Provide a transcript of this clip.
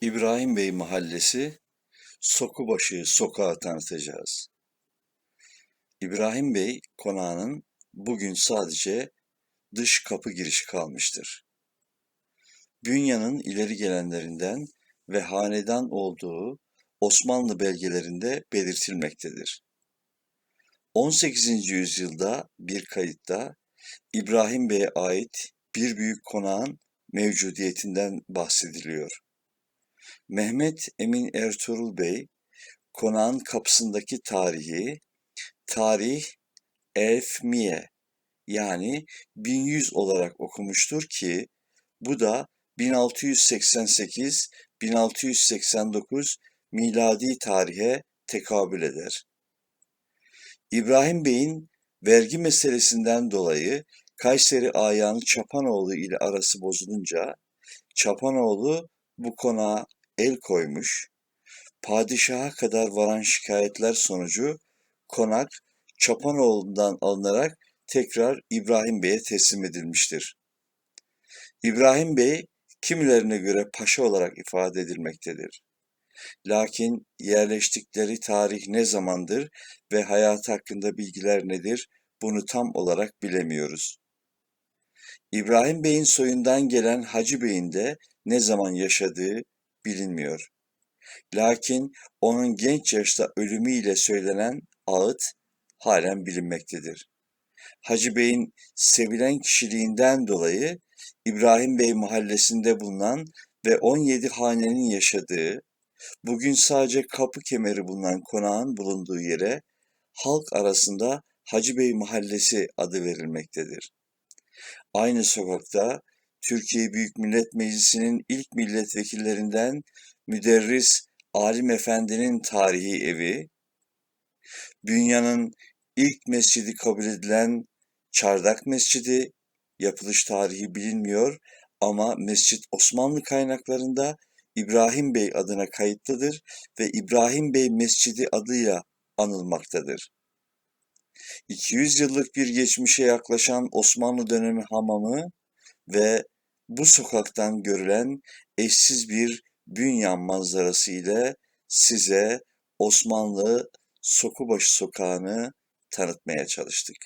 İbrahim Bey Mahallesi Sokubaşı sokağı tanıtacağız. İbrahim Bey konağının bugün sadece dış kapı girişi kalmıştır. Bünyanın ileri gelenlerinden ve hanedan olduğu Osmanlı belgelerinde belirtilmektedir. 18. yüzyılda bir kayıtta İbrahim Bey'e ait bir büyük konağın mevcudiyetinden bahsediliyor. Mehmet Emin Ertuğrul Bey, konağın kapısındaki tarihi, tarih Elfmiye yani 1100 olarak okumuştur ki bu da 1688-1689 miladi tarihe tekabül eder. İbrahim Bey'in vergi meselesinden dolayı Kayseri Ayağını Çapanoğlu ile arası bozulunca Çapanoğlu bu konağa el koymuş, padişaha kadar varan şikayetler sonucu konak Çapanoğlu'ndan alınarak tekrar İbrahim Bey'e teslim edilmiştir. İbrahim Bey kimilerine göre paşa olarak ifade edilmektedir. Lakin yerleştikleri tarih ne zamandır ve hayat hakkında bilgiler nedir bunu tam olarak bilemiyoruz. İbrahim Bey'in soyundan gelen Hacı Bey'in de ne zaman yaşadığı bilinmiyor. Lakin onun genç yaşta ölümüyle söylenen ağıt halen bilinmektedir. Hacı Bey'in sevilen kişiliğinden dolayı İbrahim Bey mahallesinde bulunan ve 17 hanenin yaşadığı, bugün sadece kapı kemeri bulunan konağın bulunduğu yere halk arasında Hacı Bey Mahallesi adı verilmektedir. Aynı sokakta Türkiye Büyük Millet Meclisi'nin ilk milletvekillerinden Müderris Alim Efendi'nin tarihi evi, dünyanın ilk mescidi kabul edilen Çardak Mescidi, yapılış tarihi bilinmiyor ama mescit Osmanlı kaynaklarında İbrahim Bey adına kayıtlıdır ve İbrahim Bey Mescidi adıyla anılmaktadır. 200 yıllık bir geçmişe yaklaşan Osmanlı dönemi hamamı ve bu sokaktan görülen eşsiz bir Bünyan manzarası ile size Osmanlı Sokubaşı sokağını tanıtmaya çalıştık.